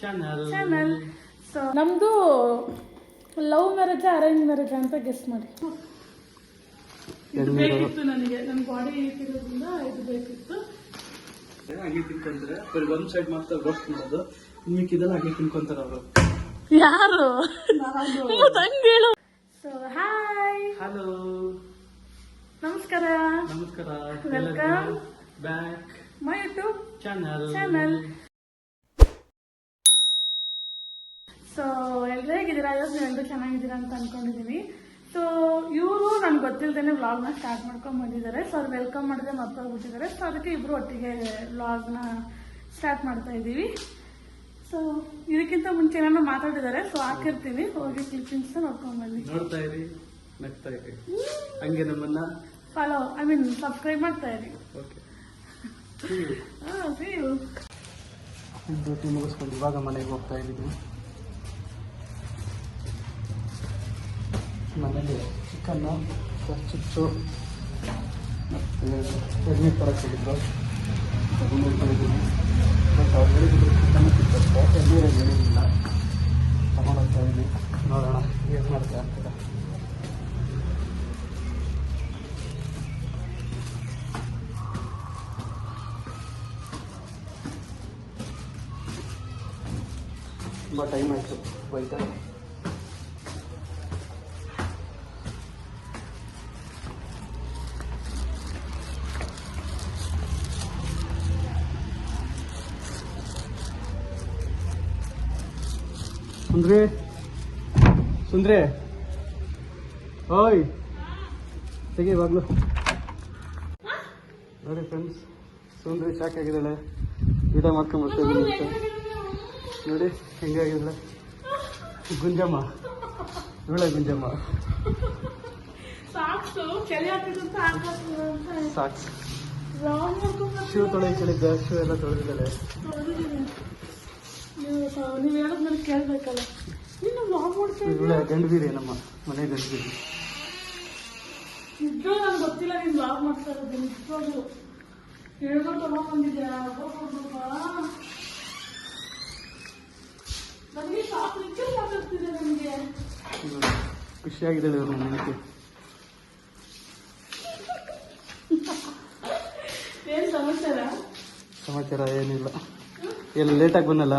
Channel channel so ನಮ್ಮದು love marriage arrange marriage ಅಂತ guess ಮಾಡಿ. ಇದು ಬೇಕಿತ್ತು ನನಗೆ. ನನ್ನ ಬಾಡಿ ಇರೋದ್ರಿಂದ ಇದು ಬೇಕಿತ್ತು. ಹಾಗೆ ತಿನ್ಕೊಂತಾರೆ ಬರೀ ಒಂದ್ ಸೈಡ್ ಮಾತ್ರ ರೋಸ್ಟ್ ಮಾಡೋದು. ಮಿಕ್ಕಿದೆಲ್ಲ ಹಾಗೆ ತಿನ್ಕೊಂತಾರ ಅವರು. ಯಾರು? ಹೇಳು. ಸೊ ಹಾಯ್ ಹಲೋ ನಮಸ್ಕಾರ. ನಮಸ್ಕಾರ. Welcome back my YouTube channel channel so ಎಲ್ಲರೂ ಹೇಗಿದ್ದೀರಾ? ಇವತ್ತು ನೀವು ಎಲ್ಲರೂ ಚೆನ್ನಾಗಿದ್ದೀರಾ ಅಂತ ಅನ್ಕೊಂಡಿದ್ದೀನಿ ಸೊ ಇವರು ನನ್ಗೆ ಗೊತ್ತಿಲ್ದೇನೆ ವ್ಲಾಗ್ನ ಸ್ಟಾರ್ಟ್ ಮಾಡ್ಕೊಂಡು ಬಂದಿದ್ದಾರೆ. ಸೊ ಅವ್ರು ವೆಲ್ಕಮ್ ಮಾಡಿದ್ರೆ ಮರ್ತೋಗ್ಬಿಟ್ಟಿದ್ದಾರೆ ಸೊ ಅದಕ್ಕೆ ಇಬ್ರು ಒಟ್ಟಿಗೆ ವ್ಲಾಗ್ನ ಸ್ಟಾರ್ಟ್ ಮಾಡ್ತಾ ಇದ್ದೀವಿ. ಸೊ ಇದಕ್ಕಿಂತ ಮುಂಚೆ ಏನಾದ್ರು ಮಾತಾಡಿದ್ದಾರೆ. ಸೊ ಹಾಕಿರ್ತೀನಿ. ಹೋಗಿ ಕ್ಲಿಪ್ಪಿಂಗ್ಸ್ ನೋಡ್ಕೊಂಡ್ ಬನ್ನಿ. ನೋಡ್ತಾ ಇರಿ ನಗ್ತಾ ಇರಿ. ಹಂಗೆ ನಮ್ಮನ್ನ ಫಾಲೋ ಐ ಮೀನ್ ಸಬ್ಸ್ಕ್ರೈಬ್ ಮಾಡ್ತಾ ಇರಿ. ಓಕೆ ಮುಗಿಸ್ಕೊಂಡು ಇವಾಗ ಮನೆಗೆ ಹೋಗ್ತಾ ಇದ್ದೀವಿ. ಮನೇಲಿ ಚಿಕನ್ನು ಚಿಪ್ಸು ಮತ್ತು ಎಣ್ಣೆ ಥರ ಹೇಳಿದ್ರು ತಗೊಂಡು ಹೋಗಿದ್ದೀನಿ ಬಟ್ ಅವ್ರು ಹೇಳಿದ್ರು ಚಿಕನ್ ಸಿಕ್ಕತ್ತೆ ಎಣ್ಣೆ ಹೇಳಿರಲಿಲ್ಲ ತಗೊಂಡೋಗ್ತಾ ಇದ್ದೀನಿ ನೋಡೋಣ, ಏನು ಮಾಡ್ತಾ ಇರ್ತಾರೆ. ತುಂಬ ಟೈಮ್ ಆಯಿತು ಬೈತಾ ಸುಂದ್ರಿ. ಸುಂದ್ರಿ. ಓಯ್. ತೆಗಿ ಇವಾಗಲು. ನೋಡಿ ಫ್ರೆಂಡ್ಸ್ ಸುಂದ್ರಿ ಶಾಕ್ ಆಗಿದ್ದಾಳೆ ವಿಡಿಯೋ ಮಾಡ್ಕೊಂಡು ಬರ್ತಾ ಇದ್ದೀನಿ ನೋಡಿ ಹೆಂಗಾಗಿದ್ದಾಳೆ. ಗುಂಜಮ್ಮ. ಇವಳೆ ಗುಂಜಮ್ಮ. ಸಾಕ್ಸು. ಶೂ ತೊಳೆಗೆ ಕೇಳಿದ್ದೆ ಶೂ ಎಲ್ಲ ತೊಳೆದಿದ್ದಾಳೆ. ನೀವು ಹೇಳೋದ್ ನನಗೆ ಕೇಳ್ಬೇಕಲ್ಲ. ಮಾಡ್ತಾ ಇವಳೆ ಗಂಡಬೀರಿ ನಮ್ಮ ಮನೆ ಗಂಡಬೀರಿ ನಿಜ ನನಗೆ ಗೊತ್ತಿಲ್ಲ ನೀನು ವ್ಲಾಗ್ ಮಾಡ್ತಾ ಇರೋದು ನಿಜವಾಗ್ಲು ಹೇಳ್ಕೊಂಡು ತಗೊಂಡ್ಬಂದಿದ್ದೆ ನನಗೆ ಸಾಕು ನಿಜ ಮಾತಾಡ್ತಿದೆ ನನಗೆ. ಇವಳು ಖುಷಿಯಾಗಿದ್ದಾಳೆ ಇವರು ಮನೆಗೆ. ಏನ್ ಸಮಾಚಾರ? ಸಮಾಚಾರ ಏನಿಲ್ಲ. ಎಲ್ಲ ಲೇಟಾಗಿ ಬಂದಲ್ಲ?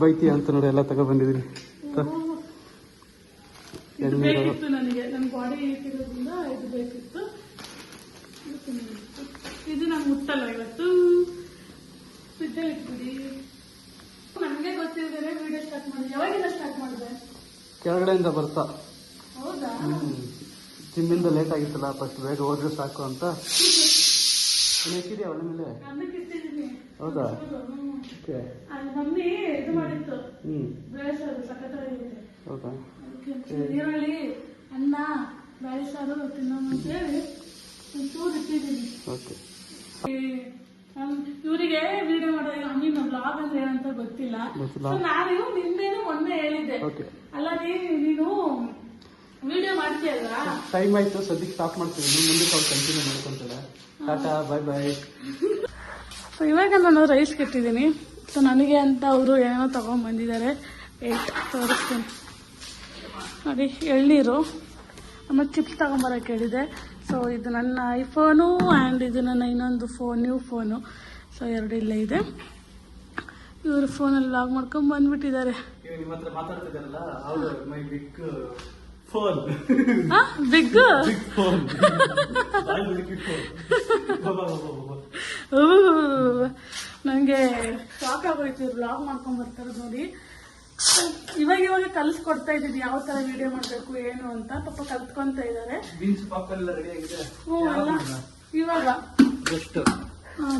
ಬೈತಿ ಅಂತ ನೋಡಿ ಎಲ್ಲ ತಗೊಬಂದಿದ್ದೀನಿ ಬೇಕಿತ್ತು ನನಗೆ. ನನ್ನ ಬಾಡಿ ಇದು ಬೇಕಿತ್ತು. ಇದು ಮುಟ್ಟಲ್ಲ ಇವತ್ತು. ಫ್ರಿಜ್ಜೆ ಇಟ್ಬಿಡಿ. ನನಗೆ ಗೊತ್ತಿಲ್ಲದೆ ವಿಡಿಯೋ ಸ್ಟಾರ್ಟ್ ಮಾಡಿದೆ ಯಾವಾಗಿಂದ ಸ್ಟಾರ್ಟ್ ಮಾಡಿದೆ? ಕೆಳಗಡೆಯಿಂದ ಬರ್ತಾ. ಹೌದಾ? ಜಿಮ್ಮಿಂದ ಲೇಟ್ ಆಗಿತ್ತಲ್ಲ ಫಸ್ಟ್ ಬೇಗ ಹೋದ್ರೆ ಸಾಕು ಅಂತ. ಮೇಲೆ? ಹೌದಾ? ಹ್ಮ್. ಓಕೆ. ಮಮ್ಮಿ ಇದು ಮಾಡಿತ್ತು. ಸಖತ್ತಾಗಿದೆ. ಹೌದಾ? ನೀರುಳ್ಳಿ ಅನ್ನ ಬೇಳೆ ಸಾರು ತಿನ್ನೋ ಮುಂಚೆ ಒಂಚೂರು ಇಟ್ಟಿದ್ದೀನಿ. ಓಕೆ. ಇವರಿಗೆ ವಿಡಿಯೋ ಮಾಡೋದು ಐ ಮೀನ್ ಬ್ಲಾಗ್ ಅಂದ್ರೆ ಏನಂತ ಗೊತ್ತಿಲ್ಲ. ನಾನು ನಿನ್ನೇನು ಮೊನ್ನೆ ಹೇಳಿದ್ದೆ. ಅಲ್ಲ ನೀ ನೀನು ವಿಡಿಯೋ ಮಾಡ್ತೀಯಲ್ಲ ಟೈಮ್ ಆಯ್ತು ಸದ್ಯಕ್ಕೆ ಸ್ಟಾಪ್ ಮಾಡ್ತೀನಿ ಮುಂದೆ ಅವ್ರು ಕಂಟಿನ್ಯೂ ಮಾಡ್ಕೊಂತಾರೆ? ಟಾಟಾ ಬಾಯ್ ಬಾಯ್ ಸೊ ಇವಾಗ ನಾನು ರೈಸ್ ಕೆಟ್ಟಿದ್ದೀನಿ. ಸೊ ನನಗೆ ಅಂತ ಅವರು ಏನೋ ತಗೊಂಡ್ ಬಂದಿದ್ದಾರೆ ಏಟ್ ತೋರಿಸ್ತೀನಿ. ನೋಡಿ ಎಳ್ನೀರು. ಆಮೇಲೆ ಚಿಪ್ಸ್ ತಗೊಂಬರೋಕೆ ಹೇಳಿದೆ. ಸೊ ಇದು ನನ್ನ ಐಫೋನು ಆ್ಯಂಡ್ ಇದು ನನ್ನ ಇನ್ನೊಂದು ಫೋನ್ ನ್ಯೂ ಫೋನು ಸೊ ಎರಡು ಇಲ್ಲೇ ಇದೆ. ಇವರು ಫೋನಲ್ಲಿ ಲಾಗ್ ಮಾಡ್ಕೊಂಡು ಬಂದ್ಬಿಟ್ಟಿದ್ದಾರೆ. ಬಿಗ್ ನನಗೆ ಶಾಕ್ ಆಗೋಯ್ತು ಇವ್ರು ಲಾಗ್ ಮಾಡ್ಕೊಂಡ್ ಬರ್ತಾರೆ ನೋಡಿ. ಇವಾಗ ಇವಾಗ ಕಲಿಸ್ಕೊಡ್ತಾ ಇದ್ದೀನಿ ಯಾವ ತರ ವಿಡಿಯೋ ಮಾಡಬೇಕು ಏನು ಅಂತ. ಪಾಪ ಕಲ್ತ್ಕೊಂತ ಇದ್ದಾರೆ ಬೀನ್ಸ್ ಎಲ್ಲ ರೆಡಿ ಆಗಿದೆ. ಹ್ಞೂ ಎಲ್ಲ ಇವಾಗ? ಜಸ್ಟ್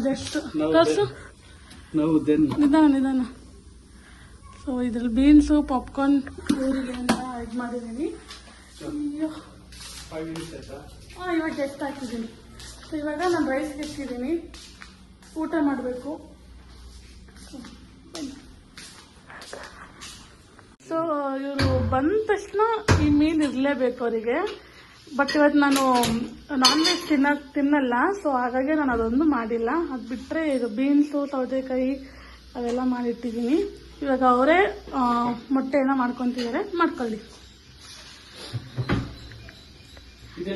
ಜಸ್ಟ್ ನಾವು ತೋರ್ಸು ನಾವು ದೆನ್ ನಿಧಾನ ನಿಧಾನ. ಸೊ ಇದ್ರಲ್ಲಿ ಬೀನ್ಸು ಪಾಪ್ಕಾರ್ನ್ ಊರಿಗೆ ಅಂತ ಇದು ಮಾಡಿದ್ದೀನಿ. ಅಯ್ಯೋ. ಹಾಂ ಇವಾಗ ಜಸ್ಟ್ ಹಾಕಿದ್ದೀನಿ ಸೊ ಇವಾಗ ನಾನು ರೈಸ್ ಇಟ್ಟಿದ್ದೀನಿ ಊಟ ಮಾಡಬೇಕು. ಸೊ ಇವರು ಬಂದ ತಕ್ಷಣ ಈ ಮೀನು ಇರಲೇಬೇಕು ಅವರಿಗೆ. ಬಟ್ ಇವತ್ತು ನಾನು ನಾನ್ ವೆಜ್ ತಿನ್ನ, ತಿನ್ನಲ್ಲ. ಸೊ ಹಾಗಾಗಿ ನಾನು ಅದೊಂದು ಮಾಡಿಲ್ಲ. ಅದು ಬಿಟ್ಟರೆ ಇದು ಬೀನ್ಸು ಸೌತೆಕಾಯಿ ಅವೆಲ್ಲ ಮಾಡಿಟ್ಟಿದ್ದೀನಿ. ಇವಾಗ ಅವರೇ ಮೊಟ್ಟೆನ ಮಾಡ್ಕೊತಿದ್ದಾರೆ. ಮಾಡ್ಕೊಳ್ಳಿ.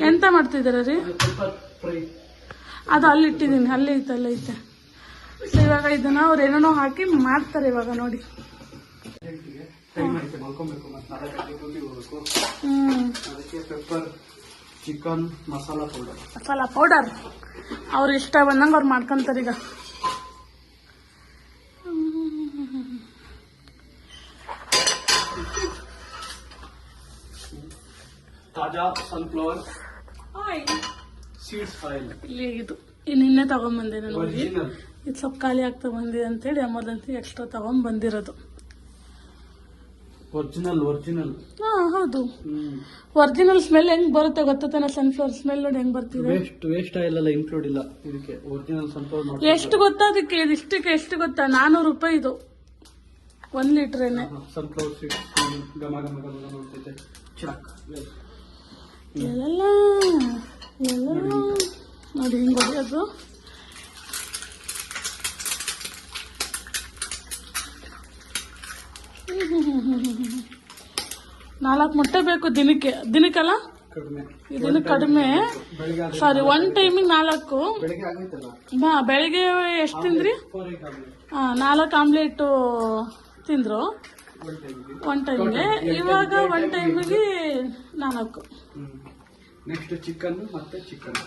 ಎಂತ ಮಾಡ್ತಿದ್ದಾರೆ ರೀ? ಅದು ಅಲ್ಲಿ ಇಟ್ಟಿದ್ದೀನಿ ಅಲ್ಲೇ ಐತೆ ಅಲ್ಲೇ ಐತೆ. ಸೊ ಇವಾಗ ಇದನ್ನ ಅವ್ರು ಏನೇನೋ ಹಾಕಿ ಮಾಡ್ತಾರೆ ಇವಾಗ ನೋಡಿ. Chicken masala powder masala powder ಅವ್ರ ಇಷ್ಟ ಬಂದಂಗೆ ಅವ್ರು ಮಾಡ್ಕೊಂತಾರೆ ಈಗ. ತಾಜಾ ಸನ್ಫ್ಲವರ್ ಸೀಡ್ಸ್ ಆಯಿಲ್ ಇಲ್ಲಿ ಇದು ನಿನ್ನೆ ತಗೊಂಡ್ಬಂದೆ ನಾನು ಹೋಗಿ ಇದು ಸ್ವಲ್ಪ ಖಾಲಿ ಆಗ್ತಾ ಬಂದಿದೆ ಅಂತೇಳಿ ಅಮ್ಮದಂತೆ ಎಕ್ಸ್ಟ್ರಾ ತಗೊಂಡ್ ಬಂದಿರೋದು ಒರಿಜಿನಲ್ ಒರಿಜಿನಲ್ ಹಾ ಹೌದು. ಒರಿಜಿನಲ್ ಸ್ಮೆಲ್ ಹೆಂಗ್ ಬರುತ್ತೆ ಗೊತ್ತಾನ ಸನ್ಫ್ಲವರ್ ಸ್ಮೆಲ್ ನೋಡಿ ಹೆಂಗ್ ಬರ್ತಿದೆ? ವೇಸ್ಟ್ ವೇಸ್ಟ್ ಆಯಿಲ್ ಎಲ್ಲ ಇನ್ಕ್ಲೂಡ್ ಇಲ್ಲ ಇದಕ್ಕೆ. ಒರಿಜಿನಲ್ ಸನ್ಫ್ಲವರ್ ಎಷ್ಟು ಗೊತ್ತಾ ಅದಕ್ಕೆ? ಇದು ಇಷ್ಟಕ್ಕೆ ಎಷ್ಟು ಗೊತ್ತಾ? ನಾನೂರು ರೂಪಾಯಿ ಇದು. ಒಂದ್ ಲೀಟ್ರೇನೆ ಸನ್ಫ್ಲವರ್ ಸೀಡ್ಸ್ ಗಮ ಗಮ ಗಮ ಅಂತೈತೆ ಚಕ್ ಲಲಲ, ಲಲಲ. ನೋಡಿ. ಹೆಂಗ್ ಹೊಡೆಯೋದು ನಾಲ್ಕು ಮೊಟ್ಟೆ ಬೇಕು ದಿನಕ್ಕೆ. ದಿನಕ್ಕಲ್ಲ? ಇದನ್ನು ಕಡಿಮೆ. ಸಾರಿ ಒನ್ ಟೈಮಿಗೆ ನಾಲ್ಕು. ಬಾ ಬೆಳಿಗ್ಗೆ ಎಷ್ಟು ತಿಂದ್ರಿ? ಹಾ ನಾಲ್ಕು ಆಮ್ಲೆಟ್ ತಿಂದ್ರು. ಒನ್ ಟೈಮಿಗೆ ಇವಾಗ ಒನ್ ಟೈಮಿಗೆ ನಾಲ್ಕು. ನೆಕ್ಸ್ಟ್ ಚಿಕನ್ ಮತ್ತೆ ಚಿಕನ್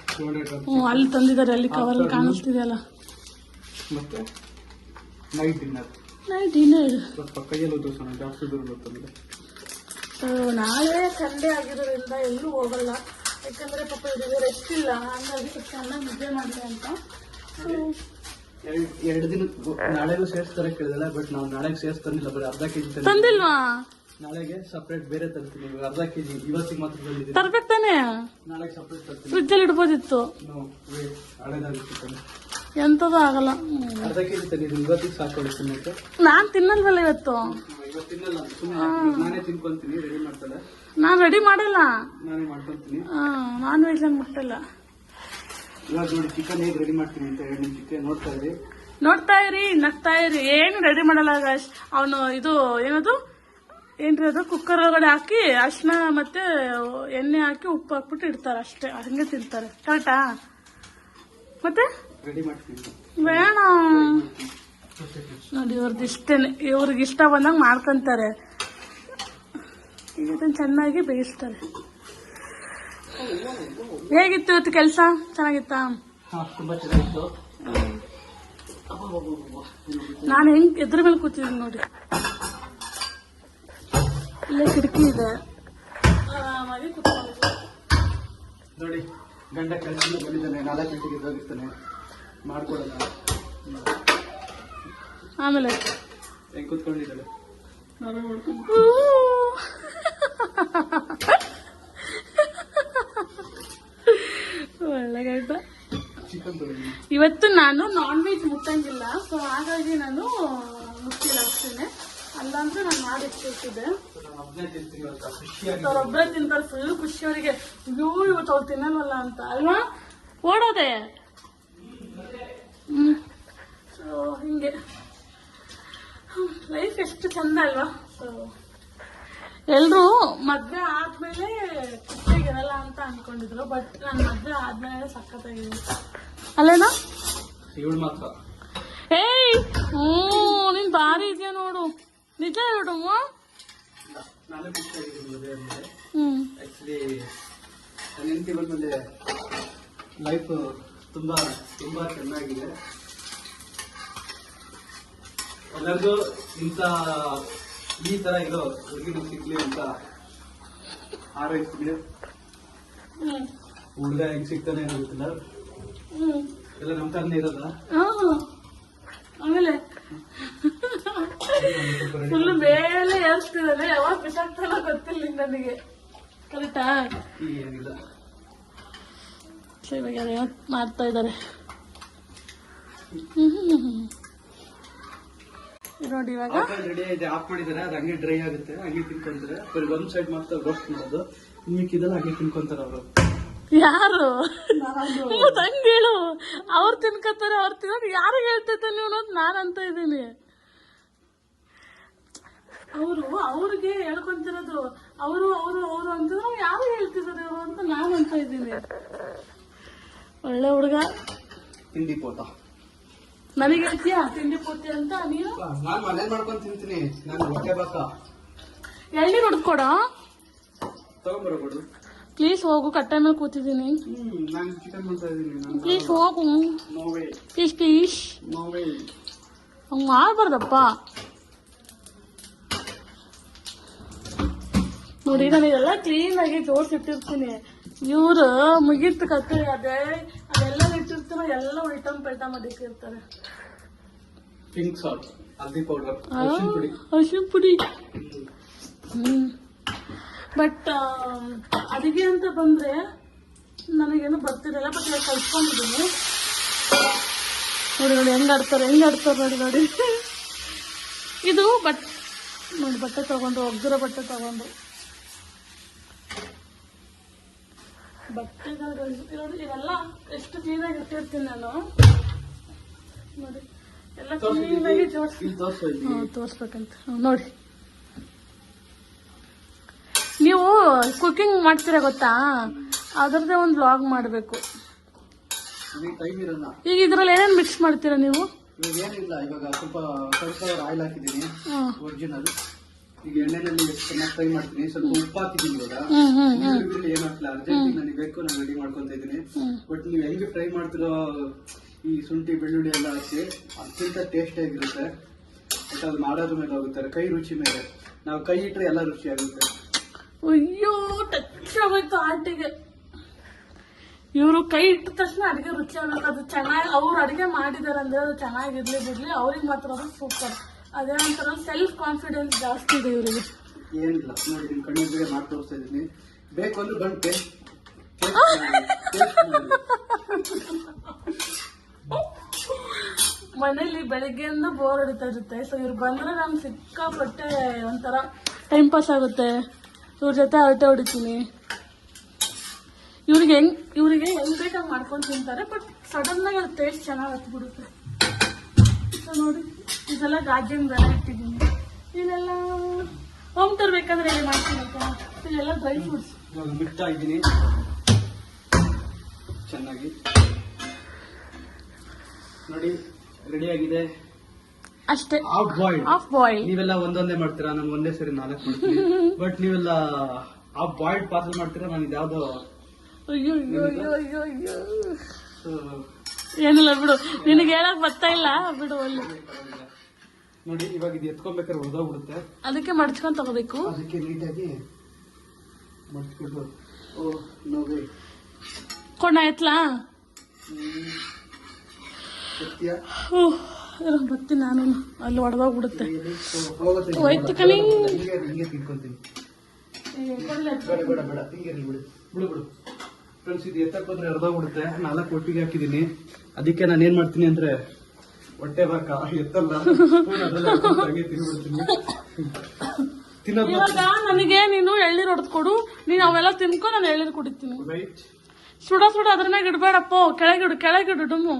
ಹ್ಞೂ ಅಲ್ಲಿ ತಂದಿದ್ದಾರೆ ಅಲ್ಲಿ ಕವರ್ ಕಾಣಿಸ್ತಿದೆಯಲ್ಲ. ಮತ್ತೆ? ನೈಟ್ ಡಿನ್ನರ್ ನೈಟ್ ಡಿನ್ನರ್ ಸ್ವಲ್ಪ ಕೈಯಲ್ಲಿ ದೋಸೆ ಜಾಸ್ತಿ ದೂರ ಬರ್ತದೆ ನಾಳೆ ಸಂಡೇ ಆಗಿರೋದ್ರಿಂದ ಎಲ್ಲೂ ಹೋಗಲ್ಲ. ಯಾಕಂದ್ರೆ ಪಾಪ ಇವರಿಗೆ ರೆಸ್ಟ್ ಇಲ್ಲ. ಹಂಗಾಗಿ ಚೆನ್ನಾಗಿ ನಿದ್ದೆ ಮಾಡಿದೆ ಅಂತ. ಎರಡು ದಿನ ನಾಳೆಗೂ ಸೇರಿಸ್ತಾರೆ ಕೇಳಿದಲ್ಲ ಬಟ್ ನಾವು ನಾಳೆಗೆ ಸೇರಿಸ್ತಾನಿಲ್ಲ ಬರೀ ಅರ್ಧ ಕೆಜಿ ತಂದಿಲ್ವಾ? ನಾಳೆಗೆ ಸಪ್ರೇಟ್ ಬೇರೆ ತರ್ತೀನಿ ಅರ್ಧ ಕೆಜಿ ಇವತ್ತಿಗೆ ಮಾತ್ರ ತಂದಿದ್ದೀನಿ. ತರ್ಬೇಕು ತಾನೇ? ನಾಳೆಗೆ ಸಪ್ರೇಟ್ ತರ್ತೀನಿ ಇಡ್ಬೋದಿತ್ತು. ಹಳೇದಾಗುತ್ತೆ ಎಂಥದ್ದು ಆಗಲ್ಲ ಹ್ಮ್. ಅರ್ಧ ಕೆಜಿ ತಂದಿದ್ದೀನಿ ಇವತ್ತಿಗೆ ಸಾಕೊಳ್ಳಿ ತಿನ್ನಕ್ಕೆ ನಾನ್ ತಿನ್ನಲ್ವಲ್ಲ ಇವತ್ತು? ಇವತ್ತು ತಿನ್ನಲ್ಲ ಸುಮ್ಮನೆ ನಾನೇ ತಿನ್ಕೊಂತೀನಿ ರೆಡಿ ಮಾಡ್ತಾಳೆ ನಾನ್ ರೆಡಿ ಮಾಡಲ್ಲ. ನಾನೇ ಮಾಡ್ಕೊಂತೀನಿ. ನಾನ್ ವೆಜ್ ನಂಗೆ ಮುಟ್ಟಲ್ಲ. ಇವಾಗ ನೋಡಿ ಚಿಕನ್ ಹೇಗೆ ರೆಡಿ ಮಾಡ್ತೀನಿ ಅಂತ ಎರಡು ನಿಮಿಷಕ್ಕೆ ನೋಡ್ತಾ ಇರಿ. ನೋಡ್ತಾ ಇರಿ ನಗ್ತಾ ಇರಿ. ಏನು ರೆಡಿ ಮಾಡಲ್ಲ ಅವನು ಇದು ಏನದು? ಏನ್ರಿ ಅದು? ಕುಕ್ಕರ್ ಒಳಗಡೆ ಹಾಕಿ ಅರ್ಶಿನ ಮತ್ತೆ ಎಣ್ಣೆ ಹಾಕಿ ಉಪ್ಪು ಹಾಕ್ಬಿಟ್ಟು ಇಡ್ತಾರೆ ಅಷ್ಟೇ. ಹಂಗೆ ತಿಂತಾರೆ. ಟಾಟಾ ಮತ್ತೆ? ಬೇಡ. ನೋಡಿ ಇವ್ರದ್ದು ಇಷ್ಟನೇ. ಇವ್ರಿಗೆ ಇಷ್ಟ ಬಂದಂಗೆ ಮಾಡ್ಕೊಂತಾರೆ. ಇದನ್ನ ಚೆನ್ನಾಗಿ ಬೇಯಿಸ್ತಾರೆ. ಹೇಗಿತ್ತು ಇವತ್ತು ಕೆಲಸ? ಚೆನ್ನಾಗಿತ್ತಾ? ನಾನು ಹೆಂಗ್ ಎದ್ರ ಮೇಲೆ ಕೂತಿದ್ದೀನಿ ನೋಡಿ. ಇಲ್ಲೇ ಕಿಟಕಿ ಇದೆ. ನೋಡಿ ಗಂಡ ಕೆಲಸ ಬಂದಿದ್ದಾನೆ ನಾಲ್ಕು ಗಂಟೆಗೆ ಹೋಗಿರ್ತಾನೆ ಆಮೇಲೆ ಹೆಂಗ್ ಕೂತ್ಕೊಂಡಿದ್ದಾಳೆ? ಊ. ಒಳ್ಳೆ ಗಂಡ. ಇವತ್ತು ನಾನು ನಾನ್ ವೆಜ್ ಮುಟ್ಟಂಗಿಲ್ಲ. ಸೊ ಹಾಗಾಗಿ ನಾನು ಮುಟ್ಟಿಲ್ಲ ಅಷ್ಟೇನೆ. ಅಲ್ಲಾಂದ್ರೆ ನಾನು ಇವತ್ತು ಖುಷಿಯಾಗಿ ಅವ್ರೊಬ್ಬರೇ ತಿಂತಾರೆ ಫುಲ್ ಖುಷಿ ಅವರಿಗೆ. ಅಯ್ಯೋ ಇವತ್ತು ಅವ್ರು ತಿನ್ನಲ್ವಲ್ಲ ಅಂತ. ಅಲ್ವಾ? ಓಡೋದೆ. ಸೊ ಹಿಂಗೆ. ಲೈಫ್ ಎಷ್ಟು ಚಂದ ಅಲ್ವಾ? ಸೊ ಎಲ್ಲರೂ ಮದ್ವೆ ಆದ್ಮೇಲೆ ಖುಷಿಯಾಗಿರಲ್ಲ ಅಂತ ಅನ್ಕೊಂಡಿದ್ರು ಬಟ್ ನಾನು ಮದ್ವೆ ಆದ್ಮೇಲೆ ಸಖತ್ತಾಗಿದೆ ಅಲ್ಲೇನಾ? ಇವಳು ಮಾತ್ರ. ಏಯ್ ಹ್ಞೂ ನೀನ್ ಭಾರಿ ಇದೆಯಾ ನೋಡು. ನಿಜ ಹೇಳು ನಾನೇ ಖುಷಿಯಾಗಿದ್ದೀನಿ ಮದುವೆ ಆದ್ಮೇಲೆ. ಹ್ಮ್. ಆಕ್ಚುಲಿ ನನ್ನ ಹೆಂಡತಿ ಬಂದ್ಮೇಲೆ ಲೈಫ್ ತುಂಬಾ ತುಂಬಾ ಚೆನ್ನಾಗಿದೆ. ಎಲ್ಲರಿಗೂ ಇಂಥ ಈ ತರ ಇರೋ ಹುಡುಗಿನ ಸಿಗ್ಲಿ ಅಂತ ಹಾರೈಸ್ತೀನಿ. ಹುಡುಗ ಹೆಂಗ್ ಸಿಗ್ತಾನೆ ಗೊತ್ತಿಲ್ಲ ಎಲ್ಲ ನಮ್ಮ ತರನೇ ಇರೋದ? ಹಾ. ಆಮೇಲೆ ಫುಲ್ ಮೇಲೆ ಏರ್ಸ್ತಿದ್ದಾನೆ ಯಾವಾಗ ಬಿಸಾಕ್ತಾನೋ ಗೊತ್ತಿಲ್ಲ ನನಗೆ. ಕರೆಕ್ಟಾ ಏನಿಲ್ಲ. ಇವಾಗ ಅದೇನೋ ಮಾಡ್ತಾ ಇದ್ದಾರೆ. ನೋಡಿ ಇವಾಗ. ರೆಡಿ ಇದೆ ಆಫ್ ಮಾಡಿದ್ದಾರೆ ಅದು ಹಂಗೆ ಡ್ರೈ ಆಗುತ್ತೆ ಹಂಗೆ ತಿನ್ಕೊಂತಾರೆ ಬರೀ ಒಂದು ಸೈಡ್ ಮಾತ್ರ ರೋಸ್ಟ್ ಮಾಡೋದು. ಮಿಕ್ಕಿದೆಲ್ಲ ಹಂಗೆ ತಿನ್ಕೊಂತಾರೆ ಅವರು. ಯಾರು? ಹಂಗ್ ಹೇಳು. ಅವ್ರು ತಿನ್ಕೋತಾರೆ ಅವ್ರು ತಿನ್ನೋದು. ಯಾರಿಗೆ ಹೇಳ್ತೈತೆ ನೀವು ಅನ್ನೋದು ನಾನು ಅಂತ ಇದ್ದೀನಿ. ಅವರು ಅವ್ರಿಗೆ ಹೇಳ್ಕೊಂತಿರೋದು. ಅವರು ಅವರು ಅವರು ಅಂತಂದ್ರೆ ಯಾರು ಹೇಳ್ತಿದ್ದಾರೆ ಅವರು ಅಂತ ನಾನು ಅಂತ ಇದ್ದೀನಿ. ಒಳ್ಳೆ ಹುಡುಗ. ತಿಂಡಿ ಪೋಟ ನನಗೆ ಹೇಳ್ತೀಯಾ ತಿಂಡಿ ಪೋತಿ ಅಂತ ನೀನು? ನಾನು ಮನೇಲಿ ಮಾಡ್ಕೊಂಡು ತಿಂತೀನಿ. ನಾನು ಹೊಟ್ಟೆ ಬಾಕ. ಎಳ್ನೀರು ಹೊಡ್ಕೊಡ ತಗೊಂಬರಬಹುದು ಪ್ಲೀಸ್ ಹೋಗು ಕಟ್ಟೆ ಮೇಲೆ ಕೂತಿದ್ದೀನಿ. ಹ್ಮ್ ನಾನು ಚಿಕನ್ ಮಾಡ್ತಾ ಇದ್ದೀನಿ. ನಾನು ಪ್ಲೀಸ್ ಹೋಗು. ನೋವೇ ಪ್ಲೀಸ್ ಪ್ಲೀಸ್ ನೋವೇ ಹಂಗೆ ಮಾಡ್ಬಾರ್ದಪ್ಪ. ನೋಡಿ ನಾನು ಇದೆಲ್ಲ ಕ್ಲೀನ್ ಆಗಿ ಜೋಡ್ಸಿಟ್ಟಿರ್ತೀನಿ ಇವ್ರು ಮುಗಿತ್ ಕತ್ತೆ ಅದೇ. ಅದೆಲ್ಲ ಇಟ್ಟಿರ್ತಾರ ಎಲ್ಲ ಉಲ್ಟಮ್ ಇರ್ತಾರೆ. ಪಿಂಕ್ ಸಾಲ್ಟ್ ಹಲ್ದಿ ಪೌಡರ್ ಅರಿಶಿನ ಪುಡಿ. ಅರಿಶಿನ ಪುಡಿ. ಬಟ್ ಅಡಿಗೆ ಅಂತ ಬಂದ್ರೆ ನನಗೇನು ಬರ್ತಿರಲ್ಲ ಬಟ್ ಇವಾಗ ಕಲ್ತ್ಕೊಂಡಿದ್ದೀನಿ ನೋಡಿ ನೋಡಿ ಹೆಂಗ್ ಆಡ್ತಾರೆ ಹೆಂಗ್ ಆಡ್ತಾರೆ ನೋಡಿ ನೋಡಿ. ಇದು ಬಟ್ ನೋಡಿ ಬಟ್ಟೆ ತಗೊಂಡು ಒಗ್ಗಿರೋ ಬಟ್ಟೆ ತಗೊಂಡು. ಬಟ್ಟೆಗಳು ನೋಡಿ ಇವೆಲ್ಲ ಎಷ್ಟು ಕ್ಲೀನಾಗಿ ಇಟ್ಟಿರ್ತೀನಿ ನಾನು. ನೋಡಿ ಎಲ್ಲ ಕ್ಲೀನಾಗಿ ಜೋಡಿಸಿ ತೋರಿಸ್ಬೇಕಂತ. ನೋಡಿ. ನೀವು ಕುಕಿಂಗ್ ಮಾಡ್ತೀರಾ ಗೊತ್ತಾ? ಅದರದೇ ಒಂದು ವ್ಲಾಗ್ ಮಾಡಬೇಕು. ಈಗ ಇದ್ರಲ್ಲಿ ಏನೇನು ಮಿಕ್ಸ್ ಮಾಡ್ತೀರಾ ನೀವು? ಏನಿಲ್ಲ ಇವಾಗ ಸ್ವಲ್ಪ ಆಯಿಲ್ ಹಾಕಿದ್ದೀನಿ ಒರಿಜಿನಲ್ ಈಗ ಎಣ್ಣೆನಲ್ಲಿ ಎಷ್ಟು ಚೆನ್ನಾಗಿ ಫ್ರೈ ಮಾಡ್ತೀನಿ ಸ್ವಲ್ಪ ಉಪ್ಪು ಹಾಕಿದ್ದೀನಿ ಇವಾಗ. ಹ್ಮ್ ಏನು ಅರ್ಜೆಂಟ್ ನನಗೆ ಬೇಕು ನಾನು ರೆಡಿ ಮಾಡ್ಕೊಂತ ಇದ್ದೀನಿ. ಬಟ್ ನೀವು ಹೆಂಗೆ ಫ್ರೈ ಮಾಡ್ತಿರೋ ಈ ಶುಂಠಿ ಬೆಳ್ಳುಳ್ಳಿ ಎಲ್ಲ ಹಾಕಿ ಅತ್ಯಂತ ಟೇಸ್ಟ್ ಆಗಿರುತ್ತೆ. ಬಟ್ ಅದು ಮಾಡೋದ್ರ ಮೇಲೆ ಹೋಗುತ್ತೆ ಕೈ ರುಚಿ ಮೇಲೆ. ನಾವು ಕೈ ಇಟ್ಟರೆ ಎಲ್ಲ ರುಚಿ ಆಗುತ್ತೆ. ಅಯ್ಯೋ ಟಚ್ ಆಗೋಯ್ತು ಆಂಟಿಗೆ. ಇವರು ಕೈ ಇಟ್ಟ ತಕ್ಷಣ ಅಡಿಗೆ ರುಚಿ ಆಗುತ್ತೆ. ಅದು ಚೆನ್ನಾಗಿ ಅವ್ರು ಅಡಿಗೆ ಮಾಡಿದಾರೆ ಅಂದ್ರೆ ಅದು ಚೆನ್ನಾಗಿರ್ಲಿ ಬಿಡ್ಲಿ ಅವ್ರಿಗೆ ಮಾತ್ರ ಅದು ಸೂಪರ್ ಅದೇ ಒಂಥರ ಸೆಲ್ಫ್ ಕಾನ್ಫಿಡೆನ್ಸ್ ಜಾಸ್ತಿ ಇದೆ ಇವರಿಗೆ. ಏನಿಲ್ಲ ನೋಡಿ ನಿಮ್ಮ ಕಣ್ಣೆದುರಿಗೆ ಮಾಡಿ ತೋರಿಸ್ತಾ ಇದ್ದೀನಿ. ಬೇಕು ಅಂದ್ರೆ ಬಂತೆ ಮನೇಲಿ ಬೆಳಗ್ಗೆಯಿಂದ ಬೋರ್ ಹೊಡಿತಾ ಇರುತ್ತೆ. ಸೊ ಇವ್ರು ಬಂದ್ರೆ ನಮ್ಗೆ ಸಿಕ್ಕಾಪಟ್ಟೆ ಒಂಥರ ಟೈಮ್ ಪಾಸ್ ಆಗುತ್ತೆ. ಇವ್ರ ಜೊತೆ ಅರಟೆ ಹೊಡಿತೀನಿ. ಇವ್ರಿಗೆ ಹೆಂಗ್ ಇವ್ರಿಗೆ ಹೆಂಗ್ ಬೇಕಾಗಿ ಮಾಡ್ಕೊಂಡು ತಿಂತಾರೆ ಬಟ್ ಸಡನ್ ಆಗಿ ಅದು ಟೇಸ್ಟ್ ಚೆನ್ನಾಗಿ ಹತ್ಬಿಡುತ್ತೆ. ಸೊ ನೋಡಿ. ಇದೆಲ್ಲ ಗಾಜಿನ ಬೆಲೆ ಇಟ್ಟಿದ್ದೀನಿ. ಇದೆಲ್ಲ ಹೋಮ್ ತರ್ಬೇಕಾದ್ರೆ ಏನು ಮಾಡ್ತೀನಿ ಇಲ್ಲೆಲ್ಲ ಇದೆಲ್ಲ ಡ್ರೈ ಫ್ರೂಟ್ಸ್ ಇವಾಗ ಬಿಡ್ತಾ ಇದ್ದೀನಿ. ಚೆನ್ನಾಗಿ. ನೋಡಿ ರೆಡಿ ಆಗಿದೆ. ಅಷ್ಟೇ. ಹಾಫ್ ಬಾಯ್ಲ್ ಆಫ್ ಬಾಯ್ ನೀವೆಲ್ಲ ಒಂದೊಂದೇ ಮಾಡ್ತೀರಾ? ನಾನು ಒಂದೇ ಸರಿ ನಾಲ್ಕು ಮಾಡ್ತೀನಿ. ಬಟ್ ನೀವೆಲ್ಲ ಹಾಫ್ ಬಾಯ್ಲ್ಡ್ ಪಾರ್ಸಲ್ ಮಾಡ್ತೀರಾ? ನಾನು ಇದ್ಯಾವುದೋ ಅಯ್ಯೋ ಅಯ್ಯೋ ಅಯ್ಯೋ ಅಯ್ಯೋ. ಏನಿಲ್ಲ ಬಿಡು. ನಿನಗೆ ಹೇಳಕ್ ಬರ್ತಾ ಇಲ್ಲ. ಬಿಡು ಅಲ್ಲಿ. ನೋಡಿ ಇವಾಗ ಇದು ಎತ್ಕೊಬೇಕಾದ್ರೆ ಹೊರದೋಗ್ಬಿಡುತ್ತೆ ಅದಕ್ಕೆ ಮಡ್ಚ್ಕೊಂಡ್ ತಗೋಬೇಕು. ಅದಕ್ಕೆ ನೀಟಾಗಿ ಮಡ್ಸ್ಬಿಟ್ಟು ಓ ನೋವೇ ಕೊಂಡ ಎತ್ಲಾ? ಬರ್ತೀನಿ ನಾನು ಅಲ್ಲಿ ಒಡೆದೋಗ್ಬಿಡುತ್ತೆ. ಹೋಯ್ತು ಕಣಿ. ಹಿಂಗೆ ಹಿಂಗೆ ತಿನ್ಕೊಂತೀನಿ. ಬೇಡ ಬೇಡ ಬೇಡ. ಹಿಂಗೆ ಬಿಡು. ಬಿಡು ಬಿಡು. ಫ್ರೆಂಡ್ಸ್ ಇದು ಎತ್ತಕ್ಕೆ ಬಂದ್ರೆ ಬಿಡುತ್ತೆ ನಾಲ್ಕು ಒಟ್ಟಿಗೆ ಹಾಕಿದೀನಿ ಅದಕ್ಕೆ ನಾನು ಏನ್ ಮಾಡ್ತೀನಿ ಅಂದ್ರೆ ಹೊಟ್ಟೆ ಬಾಕ ಎತ್ತಲ್ಲ. ಹಂಗೆ ತಿನ್ಬಿಡ್ತೀನಿ. ತಿನ್ನೋದು ಇವಾಗ ನನಗೆ ನೀನು ಎಳ್ನೀರು ಹೊಡೆದು ಕೊಡು ನೀನು ಅವೆಲ್ಲ ತಿನ್ಕೊ ನಾನು ಎಳ್ನೀರು ಕುಡಿತೀನಿ. ರೈಟ್ ಸುಡ ಸುಡ ಅದ್ರ ಇಡ್ಬೇಡಪ್ಪ. ಇಡಬೇಡಪ್ಪ ಕೆಳಗಿಡು ಕೆಳಗಿಡು ಡುಮ್ಮು.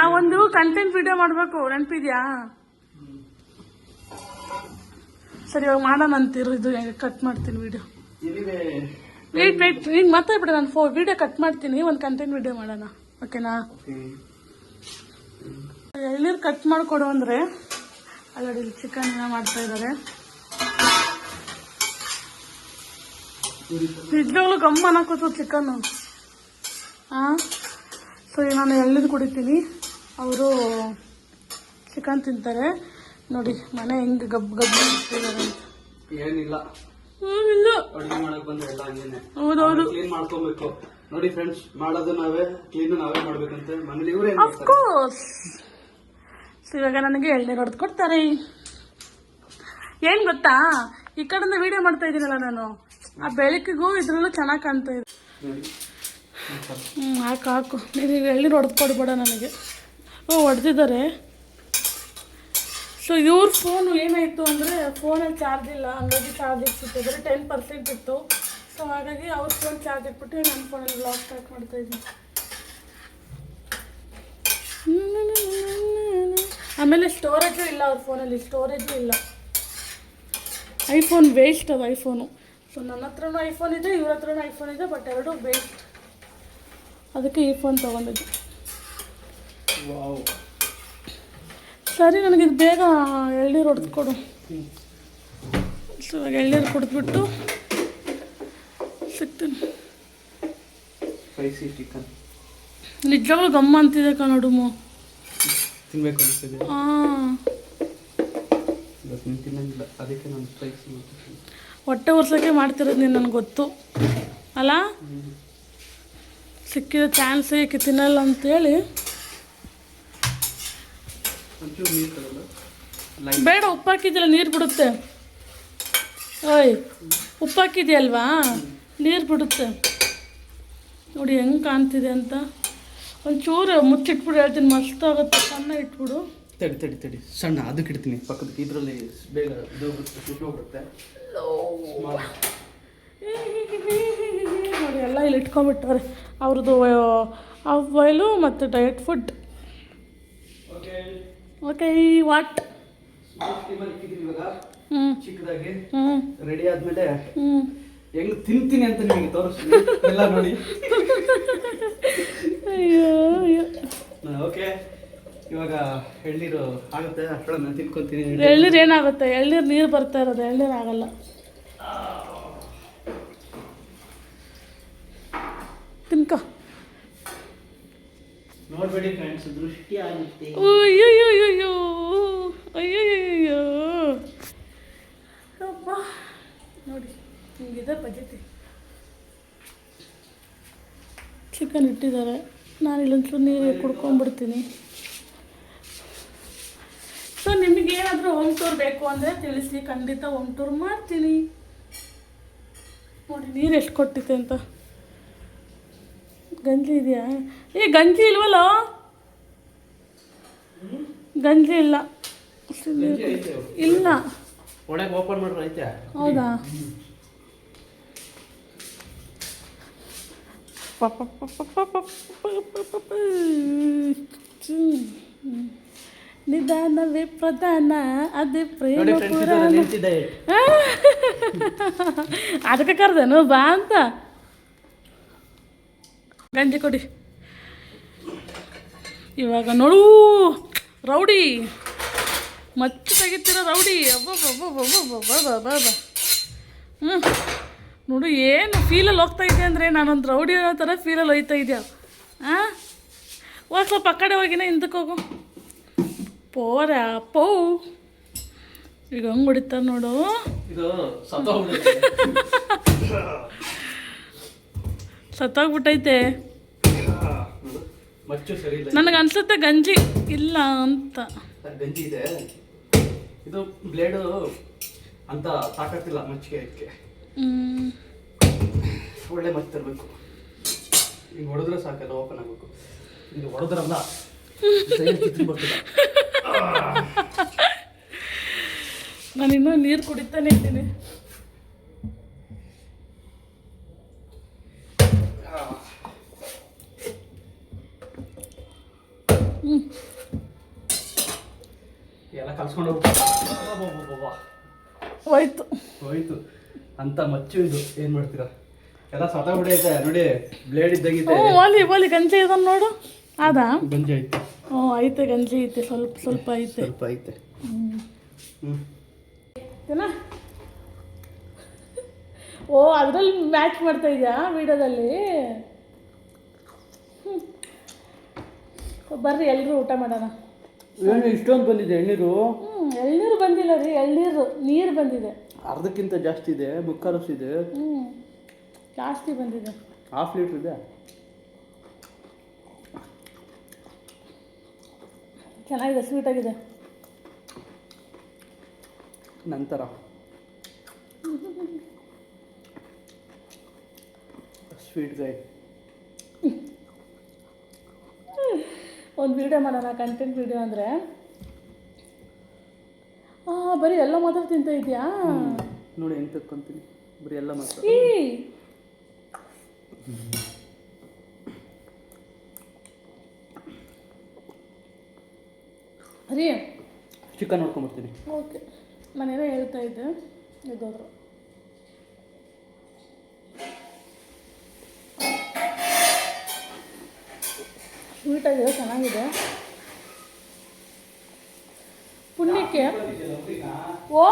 ನಾವೊಂದು ಕಂಟೆಂಟ್ ವಿಡಿಯೋ ಮಾಡಬೇಕು. ನೆನಪಿದ್ಯಾ? ಸರಿ ಇವಾಗ ಮಾಡೋಣ ಅಂತೀರು ಇದು ಕಟ್ ಮಾಡ್ತೀನಿ ವಿಡಿಯೋ ವೇಟ್ ವೇಟ್ ಈಗ ಮತ್ತೆ ಬಿಡ ನಾನು ಫೋ ವಿಡಿಯೋ ಕಟ್ ಮಾಡ್ತೀನಿ. ಒಂದು ಕಂಟೆಂಟ್ ವಿಡಿಯೋ ಮಾಡೋಣ. ಓಕೆನಾ ಓಕೆ ಎಳ್ನೀರು ಕಟ್ ಮಾಡಿಕೊಡು ಅಂದರೆ. ಅಲ್ಲಿ ಚಿಕನ್ ಏನೋ ಮಾಡ್ತಾ ಇದ್ದಾರೆ ನಿಜವಾಗ್ಲೂ ಗಮ್ಮ ಅನ್ನಕೋತು ಚಿಕನ್ನು ಹಾಂ ಸೊ ನಾನು ಎಳ್ನೀರು ಕುಡಿತೀನಿ. ಅವರು ಚಿಕನ್ ತಿಂತಾರೆ. ನೋಡಿ ಮನೆ ಹೆಂಗ್ ಗಬ್ ಗಬ್ ಏನಿಲ್ಲ. ಇಲ್ಲ ಅಡುಗೆ ಮಾಡಕ್ ಬಂದ್ರೆ ಎಲ್ಲ ಹಂಗೇನೆ. ಹೌದೌದು. ಕ್ಲೀನ್ ಮಾಡ್ಕೊಬೇಕು. ನೋಡಿ ಫ್ರೆಂಡ್ಸ್ ಮಾಡೋದು ನಾವೇ ಕ್ಲೀನ್ ನಾವೇ ಮಾಡ್ಬೇಕಂತೆ. ಮನೇಲಿ ಇವರೇ ಅಫ್ಕೋರ್ಸ್ ಇವಾಗ ನನಗೆ ಎಳ್ನೀರು ಹೊಡೆದು ಕೊಡ್ತಾರೆ. ಏನ್ ಗೊತ್ತಾ? ಈ ಕಡೆಯಿಂದ ವಿಡಿಯೋ ಮಾಡ್ತಾ ಇದ್ದೀನಲ್ಲ ನಾನು. ಆ ಬೆಳಕಿಗೂ ಇದ್ರಲ್ಲೂ ಚೆನ್ನಾಗಿ ಕಾಣ್ತಾ ಇದೆ. ಹ್ಞೂ ಹಾಕು ಹಾಕು. ನೀನು ಎಳ್ನೀರು ಹೊಡೆದು ಕೊಡ್ಬೇಡ ನನಗೆ. ಓ ಹೊಡೆದಿದ್ದಾರೆ. ಸೊ ಇವ್ರ ಫೋನು ಏನಾಯಿತು ಅಂದರೆ ಫೋನಲ್ಲಿ ಚಾರ್ಜ್ ಇಲ್ಲ. ಹಂಗಾಗಿ ಚಾರ್ಜ್ ಇಟ್ಬಿಟ್ಟಿದ್ದಾರೆ. ಟೆನ್ ಪರ್ಸೆಂಟ್ ಇತ್ತು. ಸೊ ಹಾಗಾಗಿ ಅವ್ರ ಫೋನ್ ಚಾರ್ಜ್ ಇಟ್ಬಿಟ್ಟು ನನ್ನ ಫೋನಲ್ಲಿ ಬ್ಲಾಗ್ ಸ್ಟಾರ್ಟ್ ಮಾಡ್ತಾ ಇದ್ದೀನಿ. ಆಮೇಲೆ ಸ್ಟೋರೇಜು ಇಲ್ಲ ಅವ್ರ ಫೋನಲ್ಲಿ ಸ್ಟೋರೇಜು ಇಲ್ಲ. ಐಫೋನ್ ವೇಸ್ಟ್ ಅದು ಐಫೋನು ಸೊ ನನ್ನ ಹತ್ರನೂ ಐಫೋನ್ ಇದೆ, ಇವ್ರ ಹತ್ರನೂ ಐಫೋನ್ ಇದೆ ಬಟ್ ಎರಡೂ ವೇಸ್ಟ್ ಅದಕ್ಕೆ ಈ ಫೋನ್ ತೊಗೊಂಡಿದ್ದೆ. ಸರಿ ನನಗಿದು ಬೇಗ ಎಳ್ನೀರು ಹೊಡೆದು ಕೊಡು ಸೊ ಇವಾಗ ಎಳ್ನೀರು ಕುಡಿದ್ಬಿಟ್ಟು ಸಿಗ್ತೀನಿ. ಸ್ಪೈಸಿ ಚಿಕನ್ ನಿಜವಾಗ್ಲೂ ಗಮ್ಮ ಅಂತಿದೆ ಕಣಡುಮು ತಿನ್ಬೇಕು ಅನಿಸ್ತಿದೆ. ಹಾಂ ಅದಕ್ಕೆ ನಾನು ಸ್ಪೈಸಿ ಹೊಟ್ಟೆ ಒರ್ಸೋಕೆ ಮಾಡ್ತಿರೋದು ನೀನು ನನಗೆ ಗೊತ್ತು. ಅಲ್ಲ ಸಿಕ್ಕಿದ ಚಾನ್ಸ್ ಏಕೆ ತಿನ್ನಲ್ಲ ಅಂತೇಳಿ ಒಂಚೂರು ನೀರು ತಗೊಳ್ಳ ಲೈಟ್ ಬೇಡ ಉಪ್ಪು ಹಾಕಿದ್ದಿಲ್ಲ ನೀರು ಬಿಡುತ್ತೆ. ಓಯ್ ಉಪ್ಪು ಹಾಕಿದೆಯಲ್ವಾ? ನೀರು ಬಿಡುತ್ತೆ. ನೋಡಿ ಹೆಂಗೆ ಕಾಣ್ತಿದೆ ಅಂತ. ಒಂಚೂರು ಮುಚ್ಚಿಟ್ಬಿಡು ಹೇಳ್ತೀನಿ ಮಸ್ತ್ ಆಗುತ್ತೆ ಸಣ್ಣ ಇಟ್ಬಿಡು. ತಡಿ ತಡಿ ತಡಿ. ಸಣ್ಣ ಅದಕ್ಕೆ ಇಡ್ತೀನಿ. ಪಕ್ಕದಕ್ಕೆ ಇದರಲ್ಲಿ ಬೇಗ ಹೋಗುತ್ತೆ ನೋಡಿ ಎಲ್ಲ ಇಲ್ಲಿ ಇಟ್ಕೊಂಡ್ಬಿಟ್ಟವ್ರೆ. ಅವ್ರದ್ದು ಆಫ್ ಬಾಯ್ಲು ಮತ್ತು ಡಯಟ್ ಫುಡ್. ಓಕೆ ವಾಟ್ ಇವಾಗ ಹ್ಞೂ ಚಿಕ್ಕದಾಗಿ ಹ್ಞೂ ರೆಡಿ ಆದ್ಮೇಲೆ ಹ್ಞೂ ಹೆಂಗ್ ತಿಂತೀನಿ ಅಂತ ನಿಮಗೆ ತೋರಿಸ್ತೀನಿ. ಎಲ್ಲ ನೋಡಿ. ಅಯ್ಯೋ ಅಯ್ಯೋ. ಓಕೆ ಇವಾಗ ಎಳ್ನೀರು ಆಗುತ್ತೆ. ನಾನು ತಿನ್ಕೊಂತೀನಿ. ಎಳ್ನೀರು ಏನಾಗುತ್ತೆ? ಎಳ್ನೀರು ನೀರು ಬರ್ತಾ ಇರೋದು. ಎಳ್ನೀರು ಆಗಲ್ಲ. ತಿನ್ಕೋ. ನೋಡ್ಬೇಡಿ ಫ್ರೆಂಡ್ಸ್ ದೃಷ್ಟಿ ಆಗುತ್ತೆ. ಅಯ್ಯೋಯ್ಯೋಯ್ಯೋ ಚಿಕನ್ ಇಟ್ಟಿದ್ದಾರೆ. ನಾನು ಇಲ್ಲೊಂಚೂರು ನೀರು ಕುಡ್ಕೊಂಡ್ಬಿಡ್ತೀನಿ. ಸೊ ನಿಮಗೇನಾದರೂ ಹೋಮ್ ಟೂರ್ ಬೇಕು ಅಂದರೆ ತಿಳಿಸಿ ಖಂಡಿತ ಹೋಮ್ ಟೂರ್ ಮಾಡ್ತೀನಿ. ನೋಡಿ ನೀರು ಎಷ್ಟು ಕೊಟ್ಟಿದೆ ಅಂತ. ಗಂಜಿ ಇದೆಯಾ? ಏ ಗಂಜಿ ಇಲ್ವಲ್ಲ? ಗಂಜಿ ಇಲ್ಲ. ಇಲ್ಲ. ಹೌದಾ? ನಿಧಾನವೇ ಪ್ರಧಾನ ಅದೇ ಪ್ರೇಮ ಪುರಾಣ. ಅದಕ್ಕೆ ಕರೆದೇನು ಬಾ ಅಂತ. ಗಂಜಿ ಕೊಡಿ. ಇವಾಗ ನೋಡು ರೌಡಿ. ಮಚ್ಚು ತೆಗಿತೀರ ರೌಡಿ. ಅಬ್ಬಬ್ಬಬ್ಬಬ್ಬಬ್ಬಬ್ಬಬ್ಬ ಹ್ಞೂ ನೋಡು ಏನು ಫೀಲಲ್ಲಿ ಹೋಗ್ತಾ ಇದ್ದೆ ಅಂದರೆ ನಾನೊಂದು ರೌಡಿ ಅನ್ನೋ ಥರ ಫೀಲಲ್ಲಿ ಹೋಯ್ತಾ ಇದೆಯಾ. ಹಾಂ ಹೋಗಿ ಸ್ವಲ್ಪ ಆ ಕಡೆ ಹೋಗಿನ ಹಿಂದಕ್ಕೆ ಹೋಗು. ಪೋರ ಪೌ. ಈಗ ಹಂಗೆ ಹೊಡಿತಾರೆ ನೋಡು? ಸತ್ತೋಗ್ಬಿಟ್ಟೈತೆ. ನನಗೆ ಅನ್ಸುತ್ತೆ ಗಂಜಿ ಇಲ್ಲ ಅಂತ. ಗಂಜಿ ಇದೆ. ಇದು ಬ್ಲೇಡು ಅಂತ ತಾಕತ್ತಿಲ್ಲ ಮಚ್ಚಿಗೆ. ಒಳ್ಳೆ ಮತ್ತೆ ತರಬೇಕು. ಹಿಂಗೆ ಹೊಡೆದ್ರೆ ಸಾಕಲ್ಲ ಓಪನ್ ಆಗಬೇಕು. ಇದು ಹೊಡೆದ್ರಲ್ಲ ನಾನು ಇನ್ನೂ ನೀರು ಕುಡಿತಾನೆ ಇದ್ದೀನಿ. ಎಲ್ಲ ಕಲ್ಸ್ಕೊಂಡು ಹೋಗ್ಬಿಟ್ಟು. ಹೋಯ್ತು. ಹೋಯ್ತು. ಅಂತ ಮಚ್ಚು ಇದು ಏನ್ ಮಾಡ್ತೀರಾ? ಎಲ್ಲ ಬಿಡೈತೆ ನೋಡಿ ಬ್ಲೇಡ್ ಇದ್ದಂಗಿದೆ ಹ್ಞೂ ಓಲಿ ಓಲಿ ಗಂಜಿ ಇದನ್ ನೋಡು. ಅದ ಗಂಜಿ ಐತೆ. ಹ್ಞೂ ಐತೆ ಗಂಜಿ ಐತೆ ಸ್ವಲ್ಪ ಸ್ವಲ್ಪ ಐತೆ. ಸ್ವಲ್ಪ ಐತೆ. ಹ್ಮ್. ಓಕೆನಾ ಓ ಅದ್ರಲ್ಲಿ ಮ್ಯಾಚ್ ಮಾಡ್ತಾ ಇದೆಯಾ ವಿಡಿಯೋದಲ್ಲಿ? ಬರ್ರಿ ಎಲ್ಲರೂ ಊಟ ಮಾಡೋಣ. ಏನು ಇಷ್ಟೊಂದು ಬಂದಿದೆ ಎಳ್ನೀರು? ಎಳ್ನೀರು ಬಂದಿಲ್ಲ ರೀ ಎಳ್ನೀರು ನೀರು ಬಂದಿದೆ. ಅರ್ಧಕ್ಕಿಂತ ಜಾಸ್ತಿ ಇದೆ ಮುಕ್ಕಾಲಸ್ ಇದೆ. ಹ್ಞೂ ಜಾಸ್ತಿ ಬಂದಿದೆ. ಹಾಫ್ ಲೀಟ್ರ್ ಇದೆ? ಚೆನ್ನಾಗಿದೆ ಸ್ವೀಟಾಗಿದೆ ನಂತರ. ಸ್ವೀಟ್ ಗೈ ಒಂದು ವಿಡಿಯೋ ಮಾಡೋಣ ಕಂಟೆಂಟ್ ವಿಡಿಯೋ ಅಂದರೆ. ಹಾಂ ಬರೀ ಎಲ್ಲ ಮಾತ್ರ ತಿಂತ ಇದೆಯಾ ನೋಡಿ ಹೆಂಗೆ ತಕ್ಕೊಂತೀನಿ ಬರೀ ಎಲ್ಲ ಮಾತ್ರ. ಈ! ರೀ ಚಿಕನ್ ನೋಡ್ಕೊಂಬರ್ತೀನಿ ಓಕೆ. ನಾನೇನೋ ಹೇಳ್ತಾ ಇದ್ದೆ ಎದ್ದೋದ್ರು ಸ್ವೀಟ್ ಆಗಿದೆ ಚೆನ್ನಾಗಿದೆ. ಪುಣ್ಯಕ್ಕೆ. ಓ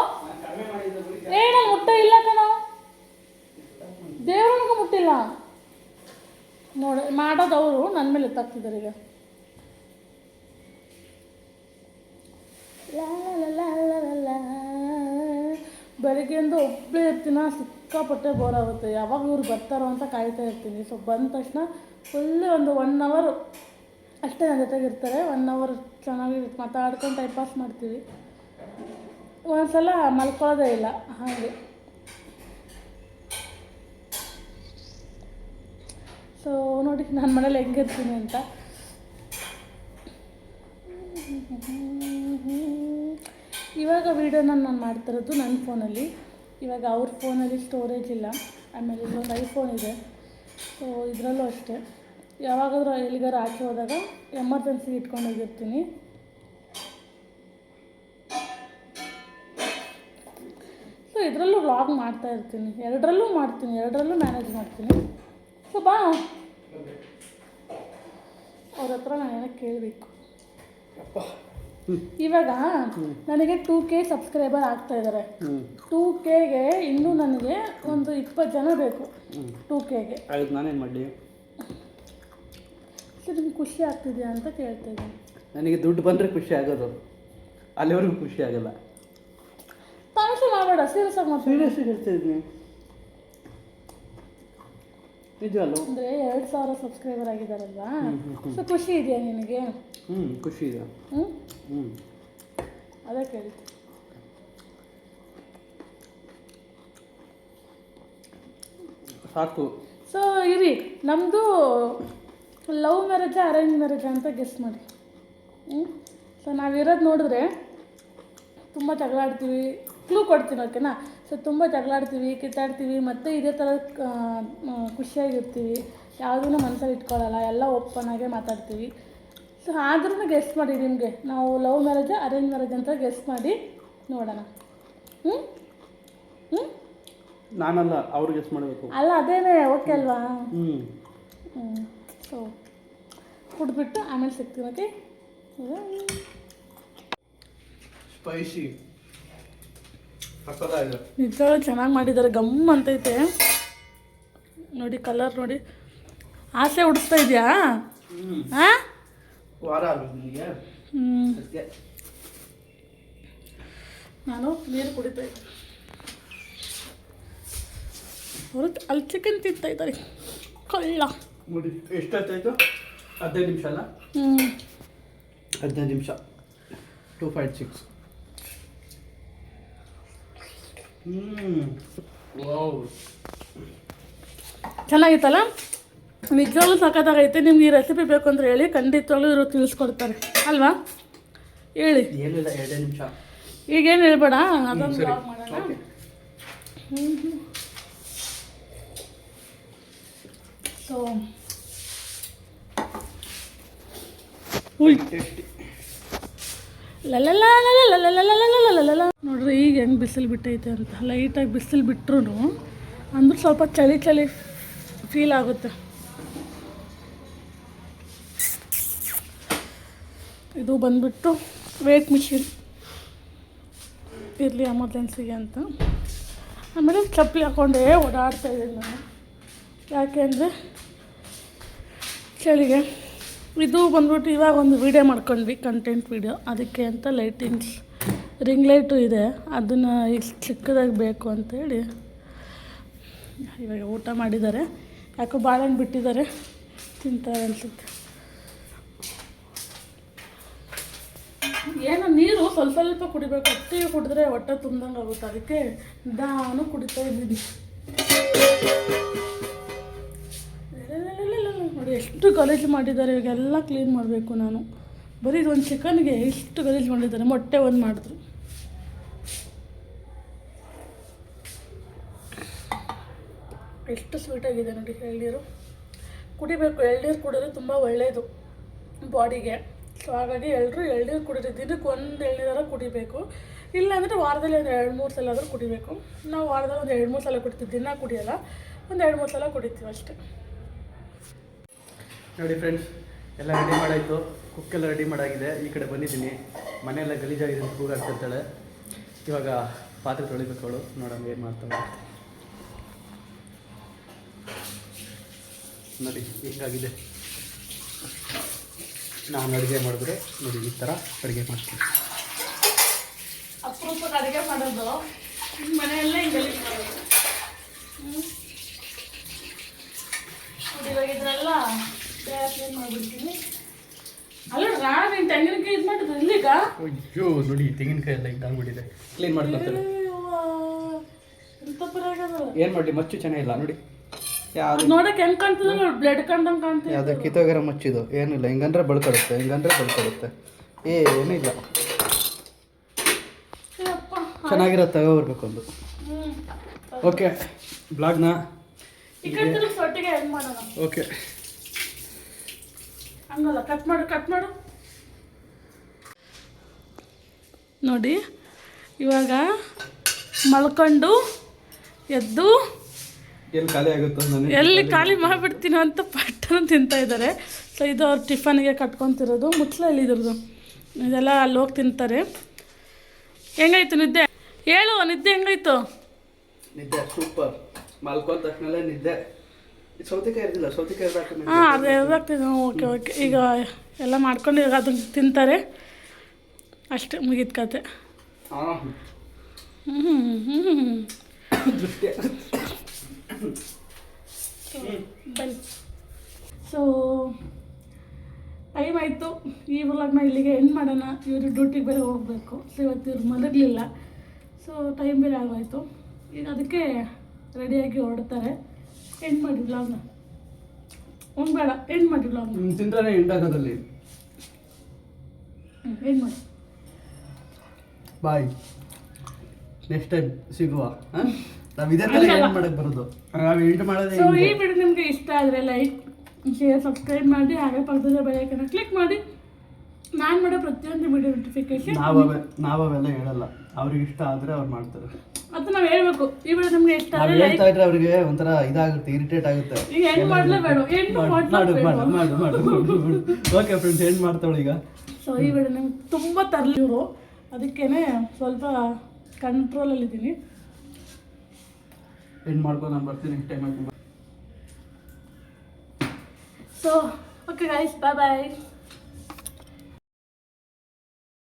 ಏನ ಮುಟ್ಟ ಇಲ್ಲ ಕಣ. ದೇವ್ರನಿಗೂ ಮುಟ್ಟಿಲ್ಲ. ನೋಡಿ ಮಾಡೋದವರು ನನ್ನ ಮೇಲೆ ತಾಕ್ತಿದ್ದಾರೆ ಈಗ. ಬೆಳಗ್ಗೆಯಿಂದ ಒಬ್ಬಳೇ ಇರ್ತೀನ, ಸಿಕ್ಕಾಪಟ್ಟೆ ಬೋರ್ ಆಗುತ್ತೆ. ಯಾವಾಗ ಇವ್ರು ಬರ್ತಾರೋ ಅಂತ ಕಾಯ್ತಾ ಇರ್ತೀನಿ. ಸೊ ಬಂದ ತಕ್ಷಣ ಫುಲ್ ಒಂದು ಒನ್ ಅವರ್ ಅಷ್ಟೇ ನನ್ನ ಜೊತೆಗೆ ಇರ್ತಾರೆ. ಒನ್ ಅವರ್ ಚೆನ್ನಾಗಿ ಮಾತಾಡ್ಕೊಂಡು ಟೈಮ್ ಪಾಸ್ ಮಾಡ್ತೀವಿ. ಒಂದ್ಸಲ ಮಲ್ಕೊಳ್ಳೋದೇ ಇಲ್ಲ. ಹಾಗೆ. ಸೊ ನೋಡಿ ನಾನು ಮನೇಲಿ ಹೆಂಗಿರ್ತೀನಿ ಅಂತ. ಇವಾಗ ವೀಡಿಯೋನ ನಾನು ಮಾಡ್ತಿರೋದು ನನ್ನ ಫೋನಲ್ಲಿ ಇವಾಗ ಅವ್ರ ಫೋನಲ್ಲಿ ಸ್ಟೋರೇಜ್ ಇಲ್ಲ. ಆಮೇಲೆ ಇಲ್ಲೊಂದು ಐಫೋನ್ ಇದೆ. ಸೊ ಇದರಲ್ಲೂ ಅಷ್ಟೇ. ಯಾವಾಗಾದ್ರೂ ಎಲ್ಲಿಗಾರ ಆಚೆ ಹೋದಾಗ ಎಮರ್ಜೆನ್ಸಿ ಇಟ್ಕೊಂಡು ಹೋಗಿರ್ತೀನಿ. ಸೊ ಇದರಲ್ಲೂ ವ್ಲಾಗ್ ಮಾಡ್ತಾ ಇರ್ತೀನಿ. ಎರಡರಲ್ಲೂ ಮಾಡ್ತೀನಿ. ಎರಡರಲ್ಲೂ ಮ್ಯಾನೇಜ್ ಮಾಡ್ತೀನಿ. ಸೊ ಬಾ. ಅವ್ರ ಹತ್ರ ನಾನು ಏನೋ ಕೇಳಬೇಕು. ಇವಾಗ ನನಗೆ ಟೂ ಕೆ ಸಬ್ಸ್ಕ್ರೈಬರ್ ಆಗ್ತಾ ಇದ್ದಾರೆ ಟೂ ಕೆಗೆ ಇನ್ನೂ ನನಗೆ ಒಂದು ಇಪ್ಪತ್ತು ಜನ ಬೇಕು. ಟೂ ಕೆಗೆ ನಾನೇನು ಮಾಡಲಿ? ನಿಮ್ಗೆ ಖುಷಿ ಆಗ್ತಿದೆಯಾ ಅಂತ ಕೇಳ್ತಾ ಇದ್ದೀನಿ. ನನಗೆ ದುಡ್ಡು ಬಂದರೆ ಖುಷಿ ಆಗೋದು. ಅಲ್ಲಿವರೆಗೂ ಖುಷಿ ಆಗಲ್ಲ. ತಮಾಷೆ ಮಾಡಬೇಡ ಸೀರಿಯಸ್ ಆಗಿ ಮಾತಾಡಿ ಸೀರಿಯಸ್ ಇರ್ತಿದ್ದೀನಿ ನಿಜ ಅಲ್ಲ ಅಂದರೆ ಎರಡು ಸಾವಿರ ಸಬ್ಸ್ಕ್ರೈಬರ್ ಆಗಿದ್ದಾರಲ್ವಾ? ಸೊ ಖುಷಿ ಇದೆಯಾ ನಿನಗೆ? ಹ್ಞೂ ಖುಷಿ ಇದೆ. ಹ್ಞೂ ಹ್ಞೂ ಅದೇ ಕೇಳಿದ್ದು ಸಾಕು. ಸೊ ಇರಿ ನಮ್ಮದು ಲವ್ ಮ್ಯಾರೇಜ ಅರೇಂಜ್ ಮ್ಯಾರೇಜ ಅಂತ ಗೆಸ್ ಮಾಡಿ. ಹ್ಞೂ ಸೊ ನಾವಿರೋದು ನೋಡಿದ್ರೆ ತುಂಬ ಜಗಳಾಡ್ತೀವಿ ಕ್ಲೂ ಕೊಡ್ತೀನಿ ಓಕೆನಾ ಸೊ ತುಂಬ ಜಗಳಾಡ್ತೀವಿ ಕಿತ್ತಾಡ್ತೀವಿ ಮತ್ತು ಇದೇ ಥರ ಖುಷಿಯಾಗಿರ್ತೀವಿ. ಯಾವುದೂ ಮನಸ್ಸಲ್ಲಿ ಇಟ್ಕೊಳ್ಳಲ್ಲ ಎಲ್ಲ ಓಪನ್ ಆಗೇ ಮಾತಾಡ್ತೀವಿ. ಸೊ ಆದ್ರೂ ಗೆಸ್ಟ್ ಮಾಡಿ ನಿಮಗೆ. ನಾವು ಲವ್ ಮ್ಯಾರೇಜ ಅರೇಂಜ್ ಮ್ಯಾರೇಜ್ ಅಂತ ಗೆಸ್ಟ್ ಮಾಡಿ ನೋಡೋಣ. ಹ್ಞೂ ಹ್ಞೂ ನಾನಲ್ಲ ಅವ್ರಿಗೆ ಗೆಸ್ ಮಾಡಬೇಕು. ಅಲ್ಲ ಅದೇನೇ ಓಕೆ ಅಲ್ವಾ? ಹ್ಞೂ ಸೊ ಕುಡ್ಬಿಟ್ಟು ಆಮೇಲೆ ಸಿಗ್ತೀನಿ ಓಕೆ ಸ್ಪೈಸಿ ನಿಜವಾಗ್ಲೂ ಚೆನ್ನಾಗಿ ಮಾಡಿದ್ದಾರೆ ಗಮ್ ಅಂತೈತೆ. ನೋಡಿ ಕಲರ್ ನೋಡಿ. ಆಸೆ ಉಡಿಸ್ತಾ ಇದೆಯಾ? ಹಾಂ ನಾನು ನೀರು ಕುಡಿತಾ ಇದ್ದೆ. ಅಲ್ಲಿ ಚಿಕನ್ ತಿಂತಾ ಇದ್ದಾರೆ. ಕಳ್ಳ. ನೋಡಿ ಎಷ್ಟೊತ್ತಾಯಿತು? ಹದಿನೈದು ನಿಮಿಷ ಅಲ್ಲ? ಹ್ಞೂ ಹದಿನೈದು ನಿಮಿಷ. ಟೂ ಪಾಯಿಂಟ್ ಸಿಕ್ಸ್ ಚೆನ್ನಾಗಿತ್ತಲ್ಲ? ನಿಜವಾಗ್ಲೂ ಸಖತ್ತಾಗೈತೆ. ನಿಮ್ಗೆ ಈ ರೆಸಿಪಿ ಬೇಕು ಅಂದ್ರೆ ಹೇಳಿ ಖಂಡಿತವಾಗ್ಲೂ ಇವರು ತಿಳಿಸ್ಕೊಡ್ತಾರೆ. ಅಲ್ವಾ? ಹೇಳಿ. ಏನಿಲ್ಲ ಎರಡೇ ನಿಮಿಷ. ಈಗೇನು ಹೇಳ್ಬೇಡ ಅದೊಂದು ಹ್ಞೂ ಸೊ ನೋಡ್ರಿ ಈಗ ಹೆಂಗೆ ಬಿಸಿಲು ಬಿಟ್ಟೈತೆ ಅಂತ. ಲೈಟಾಗಿ ಬಿಸಿಲು ಬಿಟ್ರು ಅಂದ್ರೆ ಸ್ವಲ್ಪ ಚಳಿ ಚಳಿ ಫೀಲ್ ಆಗುತ್ತೆ. ಇದು ಬಂದ್ಬಿಟ್ಟು ವೇಟ್ ಮಿಷಿನ್ ಇರಲಿ ಎಮರ್ಜೆನ್ಸಿಗೆ ಅಂತ. ಆಮೇಲೆ ಚಪ್ಪಲಿ ಹಾಕ್ಕೊಂಡೇ ಓಡಾಡ್ತಾ ಇದ್ದೀನಿ ನಾನು. ಯಾಕೆ ಅಂದರೆ ಚಳಿಗೆ ಇದು ಬಂದ್ಬಿಟ್ಟು ಇವಾಗ ಒಂದು ವೀಡಿಯೋ ಮಾಡ್ಕೊಂಡ್ವಿ ಕಂಟೆಂಟ್ ವೀಡಿಯೋ ಅದಕ್ಕೆ ಅಂತ ಲೈಟಿಂಗ್ಸ್ ರಿಂಗ್ ಲೈಟು ಇದೆ. ಅದನ್ನು ಇಷ್ಟು ಚಿಕ್ಕದಾಗಿ ಬೇಕು ಅಂತೇಳಿ ಇವಾಗ ಊಟ ಮಾಡಿದ್ದಾರೆ. ಯಾಕೋ ಬಾಳೆಹಣ್ಣು ಬಿಟ್ಟಿದ್ದಾರೆ. ತಿಂತಾರೆ ಅನ್ಸುತ್ತೆ. ಏನೋ, ನೀರು ಸ್ವಲ್ಪ ಸ್ವಲ್ಪ ಕುಡಿಬೇಕು. ಹೊಟ್ಟೆ ಕುಡಿದ್ರೆ ಹೊಟ್ಟೆ ತುಂಬ್ದಂಗೆ ಆಗುತ್ತೆ. ಅದಕ್ಕೆ ದಾನು ಕುಡಿತಾ ಇದ್ದೀನಿ. ಎಷ್ಟು ಗಲೀಜು ಮಾಡಿದ್ದಾರೆ, ಇವಾಗೆಲ್ಲ ಕ್ಲೀನ್ ಮಾಡಬೇಕು ನಾನು. ಬರೀ ಒಂದು ಚಿಕನ್ಗೆ ಎಷ್ಟು ಗಲೀಜು ಮಾಡಿದ್ದಾರೆ, ಮೊಟ್ಟೆ ಒಂದು ಮಾಡಿದ್ರು. ಎಷ್ಟು ಸ್ವೀಟಾಗಿದೆ ನೋಡಿ ಎಳ್ನೀರು. ಕುಡಿಬೇಕು, ಎಳ್ನೀರು ಕುಡಿದ್ರೆ ತುಂಬ ಒಳ್ಳೆಯದು ಬಾಡಿಗೆ. ಸೊ ಹಾಗಾಗಿ ಎಲ್ಲರೂ ಎಳ್ನೀರು ಕುಡಿದ್ರೆ ದಿನಕ್ಕೆ ಒಂದು ಎಳ್ನೀರ ಕುಡಿಬೇಕು. ಇಲ್ಲಾಂದರೆ ವಾರದಲ್ಲಿ ಒಂದು ಎರಡು ಮೂರು ಸಲ ಆದರೂ ಕುಡಿಬೇಕು. ನಾವು ವಾರದಲ್ಲಿ ಒಂದು ಎರಡು ಮೂರು ಸಲ ಕುಡಿತೀವಿ, ದಿನ ಕುಡಿಯೋಲ್ಲ, ಒಂದು ಎರಡು ಮೂರು ಸಲ ಕುಡಿತೀವಿ ಅಷ್ಟೇ. ನೋಡಿ ಫ್ರೆಂಡ್ಸ್ ಎಲ್ಲ ರೆಡಿ ಮಾಡಾಯಿತು. ಕುಕ್ಕೆಲ್ಲ ರೆಡಿ ಮಾಡಾಗಿದೆ. ಈ ಕಡೆ ಬಂದಿದ್ದೀನಿ. ಮನೆಯೆಲ್ಲ ಗಲೀಜಾಗಿದೆ ಅಂತ ಕೂಗಾಡ್ತಿರ್ತಾಳೆ ಇವಾಗ ಪಾತ್ರೆ ತೊಳಿಬೇಕು ಅವಳು. ನೋಡೋಣ ಏನು ಮಾಡ್ತಾಳೆ. ನೋಡಿ, ಹೀಗಾಗಿದೆ. ನಾನು ಅಡುಗೆ ಮಾಡಿದ್ರೆ ನೋಡಿ, ಈ ಥರ ಅಡುಗೆ ಮಾಡ್ತೀನಿ. ಅಡುಗೆ ಮಾಡೋದು. ಮನೆಯಲ್ಲೇ ಹಿಂಗೆಲ್ಲ ಮಾಡೋದು. ಇವಾಗ ಕ್ಲೀನ್ ಮಾಡ್ಬಿಡ್ತೀನಿ. ಅಲ್ಲ ರಾ ನೀನು ತೆಂಗಿನಕಾಯಿ ಇದು ಮಾಡಿದ್ರು ಇಲ್ಲಿಗ? ಅಯ್ಯೋ ನೋಡಿ ತೆಂಗಿನಕಾಯಿ ಎಲ್ಲ ಇದ್ದಾಗ್ಬಿಟ್ಟಿದೆ ಕ್ಲೀನ್ ಮಾಡ್ಕೊತಾರೆ ಏನು ಮಾಡಿ ಮಚ್ಚು ಚೆನ್ನಾಗಿಲ್ಲ ನೋಡಿ. ನೋಡಕ್ ಹೆಂಗ್ ನೋಡಿ ಬ್ಲಡ್ ಕಂಡಂಗೆ ಕಾಣ್ತದೆ ಯಾವುದೋ ಕಿತ್ತೋಗಿರೋ ಮಚ್ಚಿದು ಏನಿಲ್ಲ ಹಿಂಗಂದ್ರೆ ಬಳ್ಕೊಡುತ್ತೆ ಹಿಂಗಂದ್ರೆ ಬಳ್ಕೊಡುತ್ತೆ. ಏನಿಲ್ಲ. ಇಲ್ಲ ಚೆನ್ನಾಗಿರೋ ತಗೋಬರ್ಬೇಕು ಒಂದು. ಹ್ಮ್. ಓಕೆ ಬ್ಲಾಗ್ನ ಓಕೆ ಹಂಗಲ್ಲ ಕಟ್ ಮಾಡು ಕಟ್ ಮಾಡು. ನೋಡಿ ಇವಾಗ ಮಲ್ಕೊಂಡು ಎದ್ದು ಎಲ್ಲಿ ಖಾಲಿ ಆಗುತ್ತೋ ಎಲ್ಲಿ ಖಾಲಿ ಮಾಡಿಬಿಡ್ತೀನೋ ಅಂತ ಪಟ್ಟನ ತಿಂತಾ ಇದ್ದಾರೆ. ಸೊ ಇದು ಅವ್ರು ಟಿಫನ್ಗೆ ಕಟ್ಕೊತಿರೋದು ಮುಚ್ಚಲಲ್ಲಿ ಇದ್ರದ್ದು. ಇದೆಲ್ಲ ಅಲ್ಲಿ ಹೋಗಿ ತಿಂತಾರೆ. ಹೆಂಗಾಯ್ತು ನಿದ್ದೆ? ಹೇಳು ನಿದ್ದೆ ಹೆಂಗಾಯ್ತು? ನಿದ್ದೆ ಸೂಪರ್ ಮಲ್ಕೊಂಡ ತಕ್ಷಣ ನಿದ್ದೆ. ಹಾಂ ಅದು ಓಕೆ ಓಕೆ. ಈಗ ಎಲ್ಲ ಮಾಡ್ಕೊಂಡು ಈಗ ಅದನ್ನ ತಿಂತಾರೆ. ಅಷ್ಟೇ ಮುಗಿದ ಕತೆ. ಹ್ಞೂ ಹ್ಞೂ ಬನ್ನಿ. ಸೊ ಟೈಮ್ ಆಯಿತು. ಈ ವ್ಲಾಗ್ನ ಇಲ್ಲಿಗೆ ಎಂಡ್ ಮಾಡೋಣ. ಇವರು ಡ್ಯೂಟಿಗೆ ಬೇರೆ ಹೋಗಬೇಕು. ಸೊ ಇವತ್ತು ಇವ್ರು ಮಲಗಲಿಲ್ಲ. ಸೊ ಟೈಮ್ ಬೇರೆ ಆಗೋಯ್ತು. ಈಗ ಅದಕ್ಕೆ ರೆಡಿಯಾಗಿ ಹೊರಡ್ತಾರೆ. ಎಂಡ್ ಮಾಡಿ ವ್ಲಾಗ್ನ ಒಂದು ಬೇಡ ಎಂಡ್ ಮಾಡಿ ವ್ಲಾಗ್ನ ತಿಂತಾನೆ ಎಂಡಾಗೋದಲ್ಲಿ ಎಂಡ್ ಮಾಡಿ ಬಾಯ್. ನೆಕ್ಸ್ಟ್ ಟೈಮ್ ಸಿಗುವ. ನಾವು ಇದೇ ಥರ ಎಂಡ್ ಮಾಡಕ್ಕೆ ಬರೋದು. ನಾವು ಎಂಡ್ ಮಾಡೋದೇ ಸೊ ಈ. ವಿಡಿಯೋ ನಿಮಗೆ ಇಷ್ಟ ಆದರೆ ಲೈಕ್ ಶೇರ್ ಸಬ್ಸ್ಕ್ರೈಬ್ ಮಾಡಿ ಹಾಗೆ ಪಕ್ಕದ ಬೆಳಕನ್ನು ಕ್ಲಿಕ್ ಮಾಡಿ. ನಾನು ಮಾಡೋ ಪ್ರತಿಯೊಂದು ವಿಡಿಯೋ ನೋಟಿಫಿಕೇಶನ್ ನಾವು ಅವೆ ನಾವು ಅವೆಲ್ಲ ಹೇಳಲ್ಲ. ಅವ್ರಿಗೆ ಇಷ್ಟ ಆದರೆ ಅವ್ರು ಮಾಡ್ತಾರೆ. ಅದು ನಾವು ಹೇಳ್ಬೇಕು. ಈ ವಿಡಿಯೋ ನಿಮ್ಗೆ ಇಷ್ಟ ನಾವು ಆದರೆ ಹೇಳ್ತಾ ಇದ್ರೆ ಅವ್ರಿಗೆ ಒಂಥರ ಇದಾಗುತ್ತೆ ಇರಿಟೇಟ್ ಆಗುತ್ತೆ. ಈಗ ಹೆಂಗ್ ಮಾಡ್ಲೇಬೇಡ ಹೆಣ್ಣು ಮಾಡು ಮಾಡು ಮಾಡು ಮಾಡು ಮಾಡು ಮಾಡು ಓಕೆ ಫ್ರೆಂಡ್ಸ್ ಏನು ಮಾಡ್ತಾವಳು ಈಗ. ಸೊ ಈ ವಿಡಿಯೋ ನಿಮ್ಗೆ ತುಂಬ ತರಲಿ ಇವರು ಅದಕ್ಕೇನೆ ಸ್ವಲ್ಪ ಕಂಟ್ರೋಲಲ್ಲಿದ್ದೀನಿ ಏನು ಮಾಡ್ಕೊಂಡು ನಾನು ಬರ್ತೀನಿ next time so okay guys bye bye